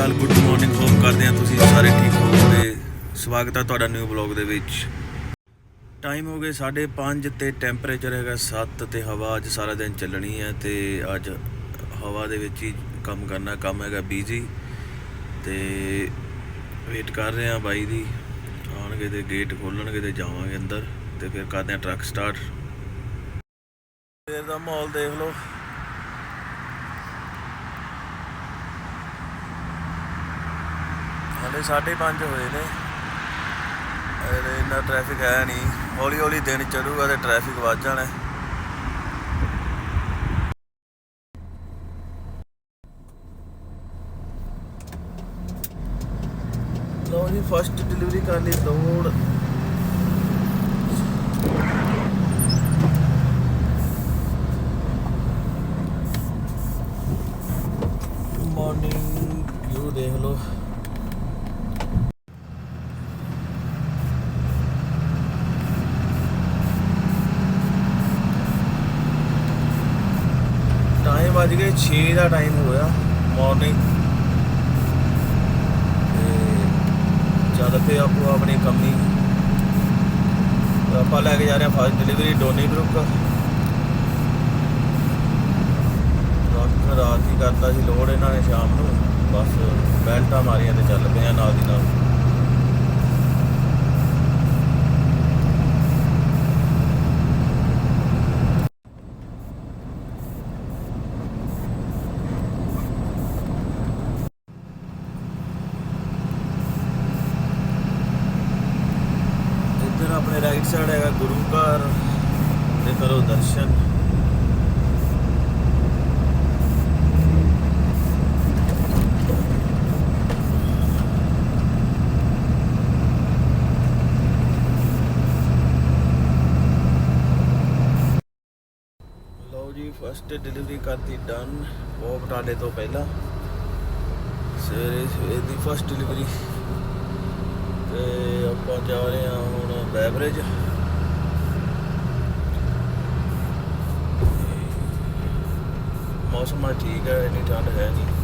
ਚਾਲ good morning hop ਕਰਦੇ ਹਾਂ ਤੁਸੀਂ ਸਾਰੇ ਠੀਕ ਹੋਵੋਗੇ ਸਵਾਗਤ ਹੈ ਤੁਹਾਡਾ ਨਿਊ ਬਲੌਗ ਦੇ ਵਿੱਚ। ਟਾਈਮ ਹੋ ਗਏ 5:30 ਤੇ ਟੈਂਪਰੇਚਰ ਹੈਗਾ 7 ਤੇ ਹਵਾ ਅੱਜ ਸਾਰਾ ਦਿਨ ਚੱਲਣੀ ਹੈ ਤੇ ਅੱਜ ਹਵਾ ਦੇ ਵਿੱਚ ਹੀ ਕੰਮ ਕਰਨਾ, ਕੰਮ ਹੈਗਾ ਬੀਜੀ ਤੇ ਵੇਟ ਕਰ ਰਹੇ ਆ ਬਾਈ ਦੀ। ਆਉਣਗੇ ਤੇ ਗੇਟ ਖੋਲਣਗੇ ਤੇ ਜਾਵਾਂਗੇ ਅੰਦਰ ਤੇ ਫਿਰ ਕਰਦੇ ਆ ਟਰੱਕ ਸਟਾਰਟ ਫੇਰ ਦਾ ਮਾਹੌਲ ਦੇਖ ਲਓ। ਹਾਲੇ 5:30 ਹੋਏ ਨੇ। ਅਰੇ ਇੰਨਾ ਟ੍ਰੈਫਿਕ ਹੈ ਨਹੀਂ। ਹੌਲੀ ਹੌਲੀ ਦਿਨ ਚੜੂਗਾ ਤੇ ਟ੍ਰੈਫਿਕ ਵੱਧ ਜਾਣਾ। ਲਓ ਜੀ ਫਸਟ ਡਿਲੀਵਰੀ ਕਰ ਲਈ ਦੌੜ ਮਾਰਨਿੰਗ ਵਿਊ ਦੇਖ ਲਓ ਟਾਈਮ ਵੱਜ ਗਏ 6 ਦਾ ਟਾਈਮ ਹੋਇਆ ਮਾਰਨਿੰਗ ਤੇ ਚੱਲ ਪਏ ਆਪੋ ਆਪਣੀ ਕੰਪਨੀ ਆਪਾਂ ਲੈ ਕੇ ਜਾ ਰਹੇ ਹਾਂ ਫਾਸਟ ਡਿਲੀਵਰੀ ਡੋਨੀ ਗਰੁੱਪ ਰਾਤ ਰਾਤ ਹੀ ਕਰਤਾ ਸੀ ਲੋਡ ਇਹਨਾਂ ਨੇ ਸ਼ਾਮ ਨੂੰ। ਬਸ ਬੈਲਟਾਂ ਮਾਰੀਆਂ ਤੇ ਚੱਲ ਪਏ ਆ ਨਾਲ ਦੀ ਨਾਲ ਇੱਧਰ ਆਪਣੇ ਰਾਈਟ ਸਾਈਡ ਹੈਗਾ ਗੁਰੂ ਘਰ ਤੇ ਕਰੋ ਦਰਸ਼ਨ ਲਓ ਜੀ ਫਸਟ ਡਿਲੀਵਰੀ ਕਰਤੀ ਡਨ ਉਹ ਬਟਾਲੇ ਤੋਂ ਪਹਿਲਾਂ। ਸਵੇਰੇ ਸਵੇਰੇ ਦੀ ਫਸਟ ਡਿਲੀਵਰੀ ਤੇ ਆਪਾਂ ਜਾ ਰਹੇ ਹਾਂ ਹੁਣ ਬੈਵਰੇਜ ਮੌਸਮ ਠੀਕ ਹੈ, ਇੰਨੀ ਠੰਡ ਹੈ ਨਹੀਂ।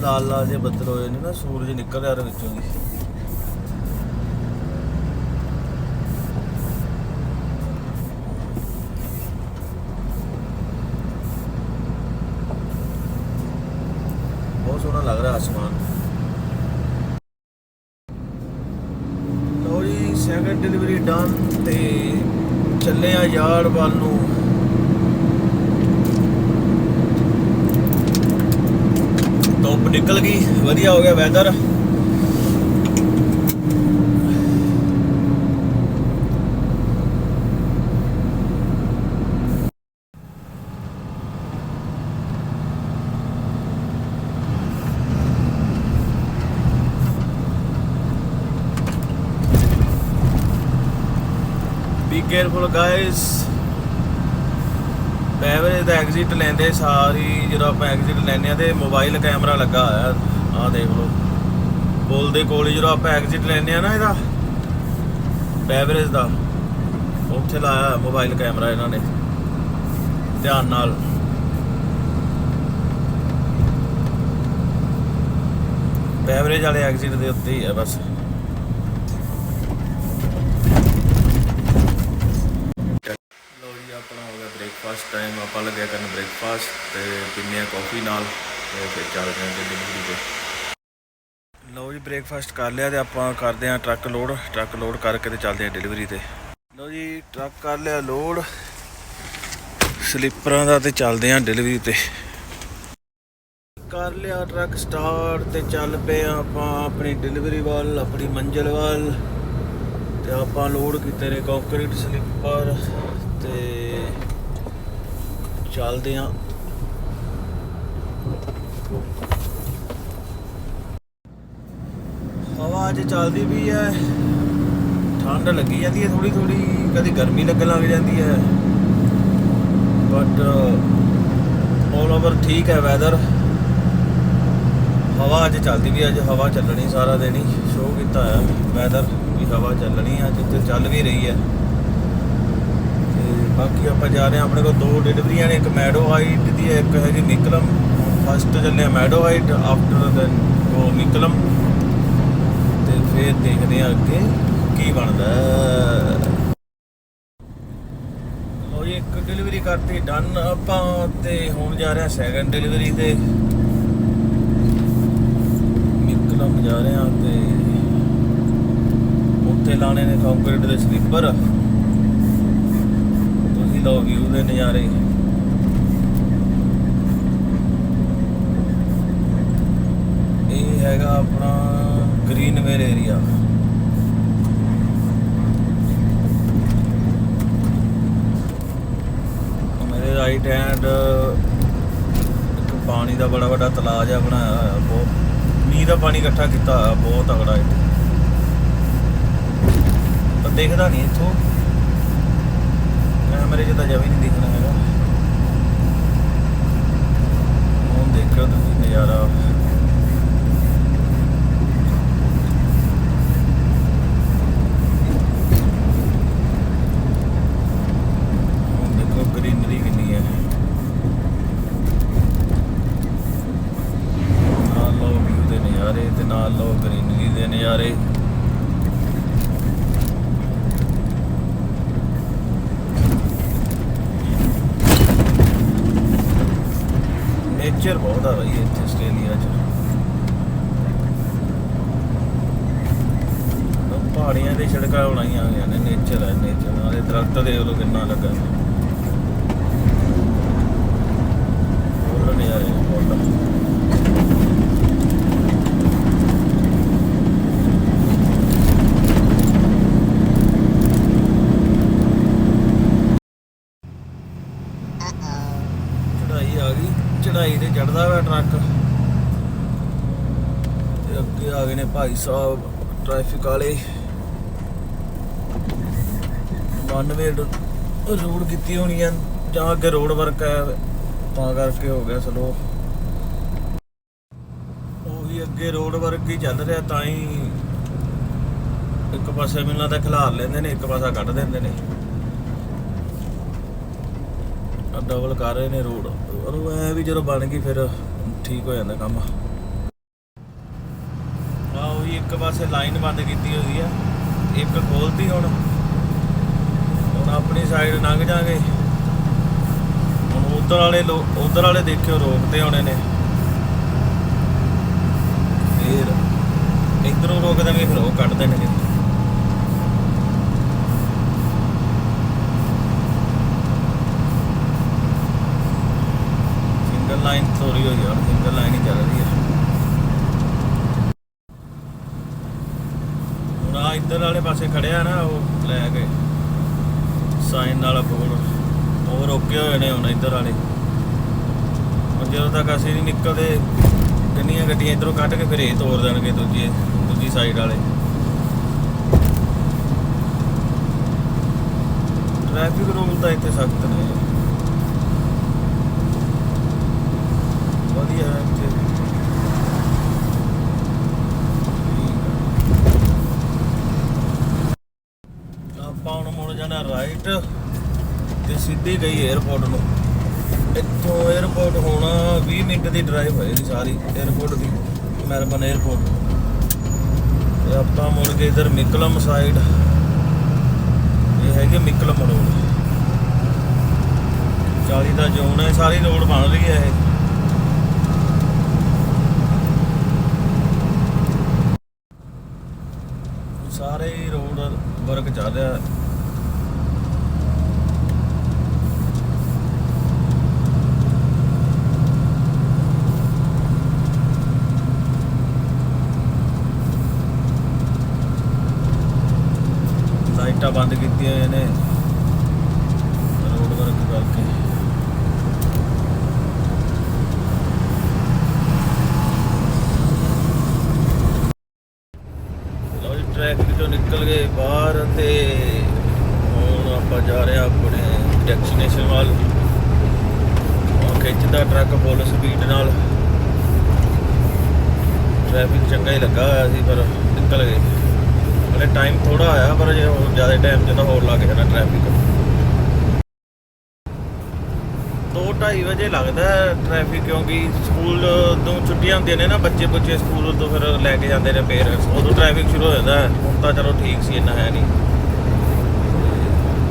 ਲਾਲ ਲਾਲ ਜਿਹੇ ਬੱਦਲ ਹੋਏ ਨੇ ਨਾ, ਸੂਰਜ ਨਿਕਲ ਰਿਹਾ ਵਿੱਚੋਂ ਦੀ ਬਹੁਤ ਸੋਹਣਾ ਲੱਗ ਰਿਹਾ ਆਸਮਾਨ। ਲੋ ਜੀ ਸੈਕੰਡ ਡਿਲੀਵਰੀ ਡਨ ਤੇ ਚੱਲੇ ਆ ਯਾਰ ਵੱਲ ਨੂੰ। ਨਿਕਲ ਗਈ ਵਧੀਆ ਹੋ ਗਿਆ weather be careful guys beverage the exit ਲੈਂਦੇ ਸਾਰੀ, ਜਦੋਂ ਆਪਾਂ ਐਗਜ਼ਿਟ ਲੈਂਦੇ ਆ ਤੇ ਮੋਬਾਈਲ ਕੈਮਰਾ ਲੱਗਾ ਹੋਇਆ। ਆਹ ਦੇਖ ਲਓ। ਪੁਲ ਦੇ ਕੋਲ ਜਦੋਂ ਆਪਾਂ ਐਗਜ਼ਿਟ ਲੈਂਦੇ ਆ ਨਾ ਇਹਦਾ ਬੈਵਰੇਜ ਦਾ, ਉੱਥੇ ਲਾਇਆ ਮੋਬਾਈਲ ਕੈਮਰਾ ਇਹਨਾਂ ਨੇ, ਧਿਆਨ ਨਾਲ। ਬੈਵਰੇਜ ਵਾਲੇ ਐਗਜ਼ਿਟ ਦੇ ਉੱਤੇ ਹੀ ਆ ਬਸ ਲੋ ਜੀ ਆਪਣਾ ਫਸਟ ਟਾਈਮ ਆਪਾਂ ਲੱਗਿਆ ਕਰਨ ਬ੍ਰੇਕਫਾਸਟ ਤੇ ਪੀਨੇ ਆ ਕਾਫੀ ਨਾਲ ਤੇ ਫਿਰ ਚੱਲਦੇ ਹਾਂ ਡਿਲੀਵਰੀ ਤੇ ਲੋ ਜੀ ਬ੍ਰੇਕਫਾਸਟ ਕਰ ਲਿਆ ਤੇ ਆਪਾਂ ਕਰਦੇ ਆ ਟਰੱਕ ਲੋਡ ਟਰੱਕ ਲੋਡ ਕਰਕੇ ਤੇ ਚੱਲਦੇ ਆ ਡਿਲੀਵਰੀ ਤੇ। ਲਓ ਜੀ ਟਰੱਕ ਕਰ ਲਿਆ ਲੋਡ ਸਲੀਪਰਾਂ ਦਾ ਤੇ ਚੱਲਦੇ ਆ ਡਿਲੀਵਰੀ ਤੇ। ਕਰ ਲਿਆ ਟਰੱਕ ਸਟਾਰਟ ਤੇ ਚੱਲ ਪਏ ਆ ਆਪਾਂ ਆਪਣੀ ਡਿਲੀਵਰੀ ਵੱਲ, ਆਪਣੀ ਮੰਜ਼ਿਲ ਵੱਲ। ਤੇ ਆਪਾਂ ਲੋਡ ਕੀਤੇ ਨੇ ਕੰਕਰੀਟ ਸਲੀਪਰ ਤੇ ਚੱਲਦੇ ਆਂ। ਹਵਾ ਅੱਜ ਚੱਲਦੀ ਵੀ ਹੈ ਠੰਡ ਲੱਗੀ ਜਾਂਦੀ ਹੈ ਥੋੜੀ ਥੋੜੀ ਕਦੇ ਗਰਮੀ ਲੱਗਣ ਲੱਗ ਜਾਂਦੀ ਹੈ ਬਟ ਆਲ ਓਵਰ ਠੀਕ ਹੈ ਵੈਦਰ ਹਵਾ ਅੱਜ ਚੱਲਦੀ ਵੀ ਹੈ, ਅੱਜ ਹਵਾ ਚੱਲਣੀ ਸਾਰਾ ਦਿਨ ਹੀ। ਸ਼ੋਅ ਕੀਤਾ ਹੈ ਵੈਦਰ ਵੀ ਹਵਾ ਚੱਲਣੀ ਆ ਜਿੱਥੇ ਚੱਲ ਵੀ ਰਹੀ ਹੈ ਬਾਕੀ ਆਪਾਂ ਜਾ ਰਹੇ ਹਾਂ ਆਪਣੇ ਕੋਲ ਦੋ ਡਿਲੀਵਰੀਆਂ ਨੇ, ਇੱਕ ਮੈਡੋ ਹਾਈਟ ਦੀ ਹੈ, ਇੱਕ ਹੈਗੀ ਨਿਕਲਮ। ਫਸਟ ਚੱਲੇ ਮੈਡੋ ਹਾਈਟ ਆਫਟਰ ਦੈਨ ਉਹ ਨਿਕਲਮ। ਤੇ ਫਿਰ ਦੇਖਦੇ ਹਾਂ ਅੱਗੇ ਕੀ ਬਣਦਾ ਹੈ। ਜੀ, ਇੱਕ ਡਿਲੀਵਰੀ ਕਰਤੀ ਡਨ ਆਪਾਂ ਤੇ ਹੁਣ ਜਾ ਰਹੇ ਹਾਂ ਸੈਕੰਡ ਡਿਲੀਵਰੀ ਤੇ। ਨਿਕਲਮ ਜਾ ਰਹੇ ਹਾਂ ਤੇ ਉੱਥੇ ਲਾਣੇ ਨੇ ਕੰਕਰੀਟ ਦੇ ਸਲੀਪਰ ਲਓ ਵਿਊ ਦੇ ਨਜ਼ਾਰੇ। ਇਹ ਹੈਗਾ ਆਪਣਾ ਗ੍ਰੀਨਵੇਲ ਏਰੀਆ ਮੇਰੇ ਰਾਈਟ ਹੈਂਡ ਇੱਕ ਪਾਣੀ ਦਾ ਬੜਾ ਵੱਡਾ ਤਲਾਅ ਜਿਹਾ ਬਣਾਇਆ ਹੋਇਆ ਬਹੁਤ। ਮੀਂਹ ਦਾ ਪਾਣੀ ਇਕੱਠਾ ਕੀਤਾ ਹੋਇਆ, ਬਹੁਤ ਤਗੜਾ ਹੈ ਪਰ ਦਿਖਦਾ ਨਹੀਂ ਇੱਥੋਂ। ਕੈਮਰੇ 'ਚ ਤਾਂ ਜਮੀ ਨਹੀਂ ਦਿਖਣਾ ਹੈਗਾ। ਹੁਣ ਦੇਖੋ ਤੁਸੀਂ ਨਜ਼ਾਰਾ ਹੁਣ ਦੇਖੋ ਗ੍ਰੀਨਰੀ ਕਿੰਨੀ ਹੈ ਨਾਲ ਲਓ ਵਿਊ ਦੇ ਨਜ਼ਾਰੇ ਤੇ ਨਾਲ ਲਓ ਗ੍ਰੀਨਰੀ ਦੇ ਨਜ਼ਾਰੇ ਨੇਚਰ ਬਹੁਤ ਇੱਥੇ ਆਸਟ੍ਰੇਲੀਆ 'ਚ। ਪਹਾੜੀਆਂ ਦੇ ਸੜਕਾਂ ਬਣਾਈਆਂ ਹੋਈਆਂ ਨੇ ਨੇਚਰ ਹੈ ਨੇਚਰ ਨਾਲੇ ਦਰਖਤ ਦੇਖ ਲਓ ਕਿੰਨਾ ਲੱਗਾ ਬੋਲਣ ਯਾਰ ਇਹ ਬੋਲਣ ਚੜਾਈ ਆ ਗਈ ਚੜਾਈ ਤੇ ਚੜਦਾ ਹੋਇਆ ਟਰੱਕ ਤੇ ਅੱਗੇ ਆ ਗਏ ਨੇ ਭਾਈ ਸਾਹਿਬ ਟ੍ਰੈਫਿਕ ਵਾਲੇ। 92 ਰੋਡ ਕੀਤੀ ਹੋਣੀ ਆ, ਜਾਂ ਅੱਗੇ ਰੋਡ ਵਰਕ ਹੈ ਤਾਂ ਕਰਕੇ ਹੋ ਗਿਆ ਸਲੋ ਉਹੀ ਅੱਗੇ ਰੋਡ ਵਰਕ ਹੀ ਚੱਲ ਰਿਹਾ, ਤਾਂ ਹੀ ਇੱਕ ਪਾਸੇ ਮੈਨੂੰ ਲੱਗਦਾ ਖਿਲਾਰ ਲੈਂਦੇ ਨੇ, ਇੱਕ ਪਾਸਾ ਕੱਢ ਦਿੰਦੇ ਨੇ। ਆ ਡਬਲ ਕਰ ਰਹੇ ਨੇ ਰੋਡ ਪਰ ਉਹ ਐ ਵੀ ਜਦੋਂ ਬਣ ਗਈ, ਫਿਰ ਠੀਕ ਹੋ ਜਾਂਦਾ ਕੰਮ। ਇੱਕ ਪਾਸੇ ਲਾਈਨ ਬੰਦ ਕੀਤੀ ਹੋਈ ਆ, ਇੱਕ ਖੋਲਤੀ ਹੁਣ। ਹੁਣ ਆਪਣੀ ਸਾਈਡ ਲੰਘ ਜਾਗੇ ਹੁਣ ਉਧਰ ਵਾਲੇ ਲੋਕ ਉਧਰ ਵਾਲੇ ਦੇਖਿਓ ਰੋਕਦੇ ਹੋਣੇ ਨੇ। ਫਿਰ ਇਧਰੋਂ ਰੋਕ ਦੇਣਗੇ ਫਿਰ ਉਹ ਕੱਢ ਦੇਣਗੇ। ਸਿੰਗਲ ਲਾਈਨ ਤੋਰੀ ਹੋਈ ਆ ਸਿੰਗਲ ਲਾਈਨ ਹੀ ਚੱਲ ਰਹੀ ਹੈ ਹੁਣ ਆ ਇੱਧਰ ਵਾਲੇ ਪਾਸੇ ਖੜਿਆ ਨਾ, ਉਹ ਲੈ ਕੇ ਸਾਈਨ ਵਾਲਾ ਬੋਰਡ ਉਹ ਰੋਕੇ ਹੋਏ ਨੇ ਹੁਣ ਇੱਧਰ ਵਾਲੇ। ਜਦੋਂ ਤੱਕ ਅਸੀਂ ਨਹੀਂ ਨਿਕਲਦੇ, ਕਿੰਨੀਆਂ ਗੱਡੀਆਂ ਇੱਧਰੋਂ ਕੱਢ ਕੇ ਫਿਰ ਇਹ ਤੋੜ ਦੇਣਗੇ ਦੂਜੀ ਦੂਜੀ ਸਾਈਡ ਵਾਲੇ। ਟ੍ਰੈਫਿਕ ਰੂਲ ਤਾਂ ਇੱਥੇ ਸਖਤ ਨੇ। ਵਧੀਆ ਹੈ ਇੱਥੇ ਠੀਕ ਆ। ਆਪਾਂ ਹੁਣ ਮੁੜ ਜਾਣਾ ਰਾਈਟ ਤੇ ਸਿੱਧੀ ਗਈ 에어ਪੋਰਟ ਨੂੰ। ਇੱਥੋਂ 에어ਪੋਰਟ ਹੋਣਾ 20 ਮਿੰਟ ਦੀ ਡਰਾਈਵ ਹੋਏਗੀ ਸਾਰੀ 에어ਪੋਰਟ ਦੀ ਮੈਲਬਨ 에어ਪੋਰਟ ਤੇ ਆਪਾਂ ਮੁੜ ਕੇ ਇਧਰ ਮਿਕਲਮ ਸਾਈਡ ਇਹ ਹੈਗੇ ਮਿਕਲਮ ਰੋਡ 40 ਦਾ ਜ਼ੋਨ ਹੈ, ਸਾਰੀ ਰੋਡ ਬਣ ਰਹੀ ਹੈ ਇਹ। ਹੀ ਲੱਗਾ ਹੋਇਆ ਸੀ, ਪਰ ਨਿਕਲ ਗਏ। ਹਲੇ ਟਾਈਮ ਥੋੜਾ ਆਇਆ, ਪਰ ਜੇ ਹੋਰ ਜ਼ਿਆਦਾ ਟਾਈਮ ਤੇ ਤਾਂ ਹੋਰ ਲੱਗ ਜਾਣਾ ਟ੍ਰੈਫਿਕ 2:30 ਵਜੇ ਲੱਗਦਾ ਟ੍ਰੈਫਿਕ ਕਿਉਂਕਿ ਸਕੂਲ ਤੋਂ ਛੁੱਟੀਆਂ ਹੁੰਦੀਆਂ ਨੇ ਨਾ, ਬੱਚੇ ਬੱਚੇ ਸਕੂਲ ਤੋਂ ਫਿਰ ਲੈ ਕੇ ਜਾਂਦੇ ਨੇ ਪੇਰੈਂਟਸ ਉਦੋਂ ਟ੍ਰੈਫਿਕ ਸ਼ੁਰੂ ਹੋ ਜਾਂਦਾ ਹੁਣ ਤਾਂ ਚਲੋ ਠੀਕ ਸੀ, ਇੰਨਾ ਹੈ ਨਹੀਂ।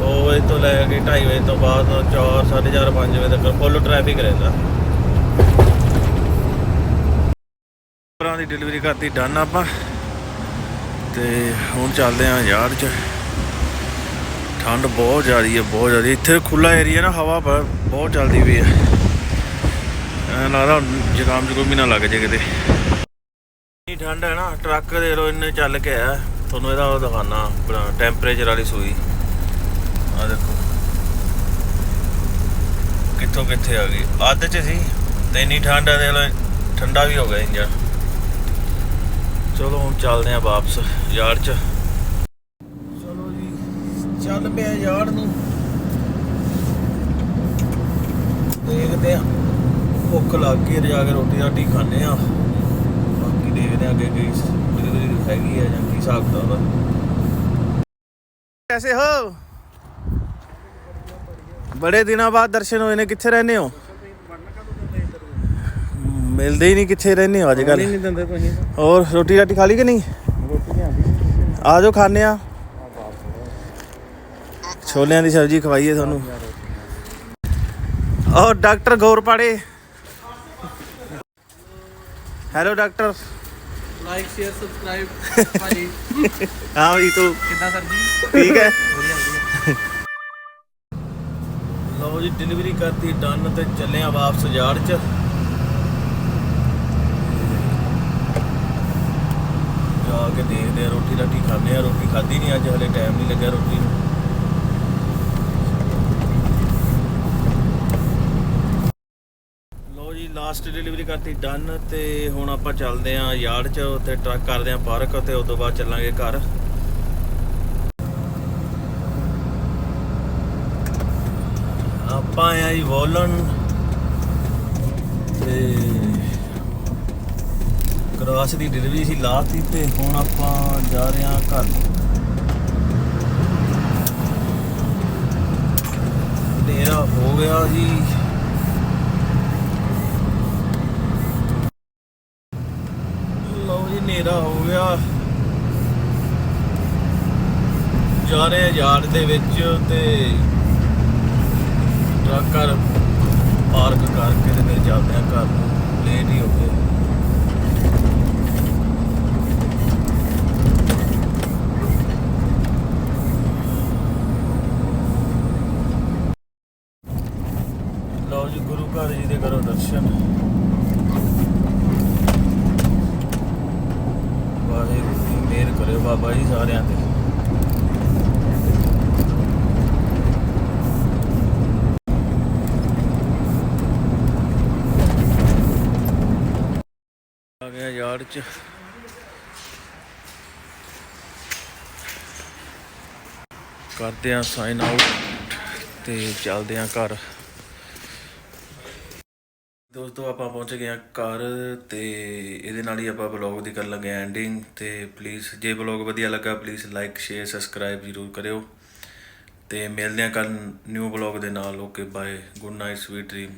2 ਵਜੇ ਤੋਂ ਲੈ ਕੇ 2:30 ਵਜੇ ਤੋਂ ਬਾਅਦ 4 4:30 5 ਵਜੇ ਤੱਕ ਫੁੱਲ ਟ੍ਰੈਫਿਕ ਰਹਿੰਦਾ। ਪਰਾਂ ਦੀ ਡਿਲੀਵਰੀ ਕਰਤੀ ਡਨ ਆਪਾਂ। ਤੇ ਹੁਣ ਚੱਲਦੇ ਆਂ ਯਾਰ ਚ। ਠੰਡ ਬਹੁਤ ਜ਼ਿਆਦੀ ਹੈ ਬਹੁਤ ਜ਼ਿਆਦੀ। ਇੱਥੇ ਖੁੱਲਾ ਏਰੀਆ ਨਾ, ਹਵਾ ਬਹੁਤ ਚੱਲਦੀ ਪਈ ਹੈ ਲੱਗਦਾ ਜ਼ੁਕਾਮ ਜ਼ੁਕਾਮ ਵੀ ਨਾ ਲੱਗ ਜੇ ਕਿਤੇ। ਇੰਨੀ ਠੰਡ ਹੈ ਨਾ, ਟਰੱਕ ਦੇ ਲੋ ਇੰਨੇ ਚੱਲ ਕੇ ਆ। ਤੁਹਾਨੂੰ ਇਹਦਾ ਉਹ ਦਿਖਾਣਾ ਆਪਣਾ ਟੈਂਪਰੇਚਰ ਵਾਲੀ ਸੂਈ। ਆ ਦੇਖੋ। ਕਿੱਥੋਂ ਕਿੱਥੇ ਆ ਗਈ। ਅੱਧ ਚ ਸੀ, ਤੇ ਇੰਨੀ ਠੰਡ ਆ ਦੇ ਲੋ ਠੰਡਾ ਵੀ ਹੋ ਗਿਆ ਇੰਜਨ ਚਲੋ ਹੁਣ ਚੱਲਦੇ ਆ ਵਾਪਸ ਯਾਰ ਚ। ਚਲੋ ਜੀ ਚੱਲ ਪਿਆ ਯਾਰ ਨੂੰ। ਦੇਖਦੇ ਆ ਭੁੱਖ ਲੱਗ ਗਈ ਜਾ ਕੇ ਰੋਟੀ ਰਾਟੀ ਖਾਣੇ ਆ ਬਾਕੀ ਦੇਖਦੇ ਆ ਅੱਗੇ ਕੀ ਡਿਲੀਵਰੀ ਹੈਗੀ ਆ ਜਾਂ ਕੀ ਹਿਸਾਬ ਕਿਤਾਬ ਆ। ਕੈਸੇ ਹੋ। ਬੜੇ ਦਿਨਾਂ ਬਾਅਦ ਦਰਸ਼ਨ ਹੋਏ ਨੇ ਕਿੱਥੇ ਰਹਿੰਦੇ ਹੋ? ਮਿਲਦੇ ਹੀ ਨਹੀਂ ਕਿੱਥੇ ਰਹਿੰਦੇ ਹੋ ਅੱਜ ਕੱਲ ਨਹੀਂ ਦਿੰਦੇ ਤੁਸੀਂ। ਹੋਰ ਰੋਟੀ ਰਾਟੀ ਖਾ ਲਈ ਕਿ ਨਹੀਂ? ਰੋਟੀ ਆਂਦੀ ਆ ਜਾਓ ਖਾਣੇ ਆ। ਛੋਲਿਆਂ ਦੀ ਸਬਜ਼ੀ ਖਵਾਈਏ ਤੁਹਾਨੂੰ। ਉਹ doctor Gorpade hello doctor. Like share subscribe ਭਾਜੀ ਹਾਂ ਵੀ ਤੂੰ। ਕਿੱਦਾਂ ਸਰ ਜੀ? ਠੀਕ ਹੈ? ਲਓ ਜੀ ਡਿਲੀਵਰੀ ਕਰਤੀ ਡਨ ਤੇ ਚੱਲੇ ਆ ਵਾਪਸ ਯਾਰ ਚ ਜਾ ਕੇ ਦੇਖਦੇ ਆ, ਰੋਟੀ ਰਾਟੀ ਖਾਣੇ ਆ, ਰੋਟੀ ਖਾਧੀ ਨਹੀਂ ਅੱਜ, ਹਲੇ ਟਾਈਮ ਨਹੀਂ ਲੱਗਿਆ ਰੋਟੀ ਨੂੰ। ਲਓ ਜੀ ਲਾਸਟ ਡਿਲੀਵਰੀ ਕਰਤੀ ਡਨ ਤੇ ਹੁਣ ਆਪਾਂ ਚੱਲਦੇ ਆ ਯਾਰਡ ਚ, ਉੱਥੇ ਟਰੱਕ ਕਰਦੇ ਆ ਪਾਰਕ ਤੇ ਉਸ ਤੋਂ ਬਾਅਦ ਚੱਲਾਂਗੇ ਘਰ। ਆਪਾਂ ਆਇਆ ਜੀ ਵੋਲਨ ਤੇ ਕ੍ਰਾਸ ਦੀ ਡਿਲੀਵਰੀ ਸੀ ਲਾਤੀ ਤੇ ਹੁਣ ਆਪਾਂ ਜਾ ਰਹੇ ਹਾਂ ਘਰ। ਨੂੰ ਹਨੇਰਾ ਹੋ ਗਿਆ ਜੀ। ਲਓ ਜੀ, ਹਨੇਰਾ ਹੋ ਗਿਆ। ਜਾ ਰਹੇ ਹਾਂ ਯਾਰਡ ਦੇ ਵਿੱਚ ਤੇ ਟਰੱਕ ਪਾਰਕ ਕਰਕੇ ਤੇ ਫਿਰ ਚੱਲਦੇ ਆ ਘਰ ਨੂੰ। ਲੇਟ ਹੀ ਹੋ ਗਏ ਲਓ ਜੀ ਗੁਰੂ ਘਰ ਜੀ ਦੇ ਕਰੋ ਦਰਸ਼ਨ ਵਾਹਿਗੁਰੂ ਜੀ ਮਿਹਰ ਕਰਿਓ ਬਾਬਾ ਜੀ ਸਾਰਿਆਂ ਤੇ। ਆ ਗਿਆ ਯਾਰ ਚ। ਕਰਦੇ ਆ ਸਾਈਨ ਆਊਟ ਤੇ ਚੱਲਦੇ ਆ ਘਰ। ਦੋਸਤੋ, ਆਪਾਂ ਪਹੁੰਚ ਗਏ ਆ ਘਰ ਤੇ ਇਹਦੇ ਨਾਲ ਹੀ ਆਪਾਂ ਬਲੌਗ ਦੀ ਕਰਨ ਲੱਗੇ ਐਂਡਿੰਗ ਤੇ ਪਲੀਜ਼ ਜੇ ਬਲੌਗ ਵਧੀਆ ਲੱਗਾ ਪਲੀਜ਼ ਲਾਈਕ ਸ਼ੇਅਰ ਸਬਸਕ੍ਰਾਈਬ ਜ਼ਰੂਰ ਕਰਿਓ। ਤੇ ਮਿਲਦੇ ਆ ਕੱਲ ਨਿਊ ਬਲੌਗ ਦੇ ਨਾਲ। Okay bye good night sweet dream